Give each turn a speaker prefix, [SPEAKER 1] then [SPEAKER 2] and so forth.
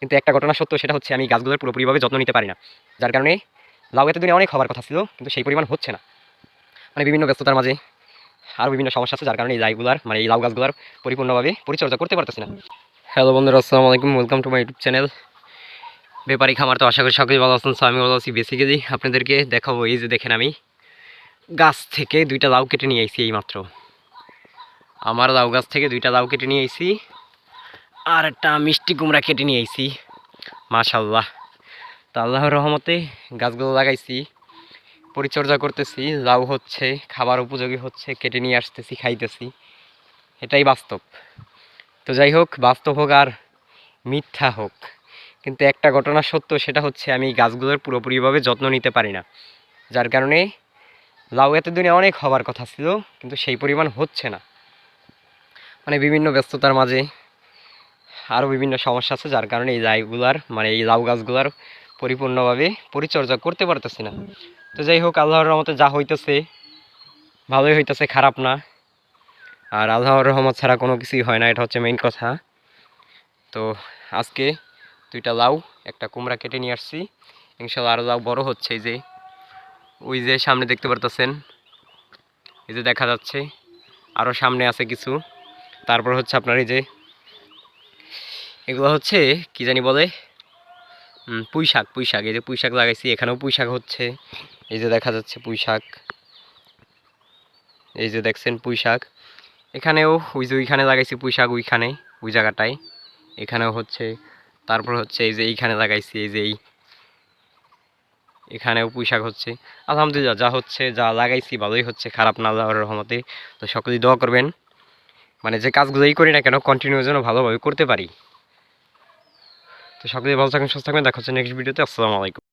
[SPEAKER 1] কিন্তু একটা ঘটনা সত্য, সেটা হচ্ছে আমি গাছগুলোর পুরোপুরিভাবে যত্ন নিতে পারি না। যার কারণে লাউ এতদিনে অনেক হবার কথা ছিল, কিন্তু সেই পরিমাণ হচ্ছে না। মানে বিভিন্ন ব্যস্ততার মাঝে আরও বিভিন্ন সমস্যা আছে, যার কারণে এই লাইগুলার মানে এই লাউ গাছগুলার পরিপূর্ণভাবে পরিচর্যা করতে পারতেছি না। হ্যালো বন্ধুরা, আসসালামু আলাইকুম welcome to my YouTube channel Bepari খামার তো আশা করি সকলেই ভালো আছেন আমি ভালো আছি বেসিক্যালি আপনাদেরকে দেখাবো, এই যে দেখেন আমি গাছ থেকে দুইটা লাউ কেটে নিয়ে আইছি এইমাত্র। আমার লাউ গাছ থেকে দুইটা লাউ কেটে নিয়ে আইছি। আর একটা মিষ্টি কুমড়া কেটে নিয়ে আইছি। মাশাল্লাহ তা আল্লাহর রহমতে গাছগুলো লাগাইছি, পরিচর্যা করতেছি, লাউ হচ্ছে, খাবার উপযোগী হচ্ছে, কেটে নিয়ে আসতেছি, খাইতেছি। এটাই বাস্তব। তো যাই হোক, বাস্তব হোক আর মিথ্যা হোক। কিন্তু একটা ঘটনা সত্য, সেটা হচ্ছে আমি গাছগুলোর পুরোপুরিভাবে যত্ন নিতে পারি না। যার কারণে লাউ এতদিনে অনেক হবার কথা ছিল, কিন্তু সেই পরিমাণ হচ্ছে না। মানে বিভিন্ন ব্যস্ততার মাঝে আরও বিভিন্ন সমস্যা আছে, যার কারণে এই লাইগুলার মানে এই লাউ গাছগুলার পরিপূর্ণভাবে পরিচর্যা করতে পারতেছি না। তো যাই হোক, আল্লাহর রহমতে যা হইতেছে, ভালোই হইতেছে, খারাপ না। আর আল্লাহর রহমত ছাড়া কোনো কিছুই হয় না, এটা হচ্ছে মেইন কথা। তো আজকে দুইটা লাউ, একটা কুমড়া কেটে নিয়ে আসছি। ইনশাল্লাহ আরও লাউ বড় হচ্ছে এই যে। ওই যে সামনে দেখতে পারতেছেন, এই যে দেখা যাচ্ছে। আরও সামনে আছে কিছু। তারপর হচ্ছে আপনার এই যে এগুলো হচ্ছে, কি জানি বলে? পুঁই শাক পুঁই শাক এই যে পুঁই শাক লাগাইছি, এখানেও পুঁই শাক হচ্ছে। এই যে দেখা যাচ্ছে পুঁই শাক এই যে দেখছেন পুঁই শাক এখানেও ওই যে ওইখানে লাগাইছি পুঁই শাক ওইখানে, ওই জায়গাটায়। এখানেও হচ্ছে। তারপর হচ্ছে এই যে এইখানে লাগাইছি, এই যে এই। এখানেও পুঁই শাক হচ্ছে। আলহামদুলিল্লাহ, যা হচ্ছে, যা লাগাইছি ভালোই হচ্ছে, খারাপ না আল্লাহর রহমতে। তো সকলেই দোয়া করবেন। মানে যে কাজগুলোই করি না কেন কন্টিনিউ যেন ভালোভাবে করতে পারি। তো সকলেই ভালো থাকবেন সুস্থ থাকবেন দেখা হচ্ছে নেক্সট ভিডিওতে আসসালামু আলাইকুম।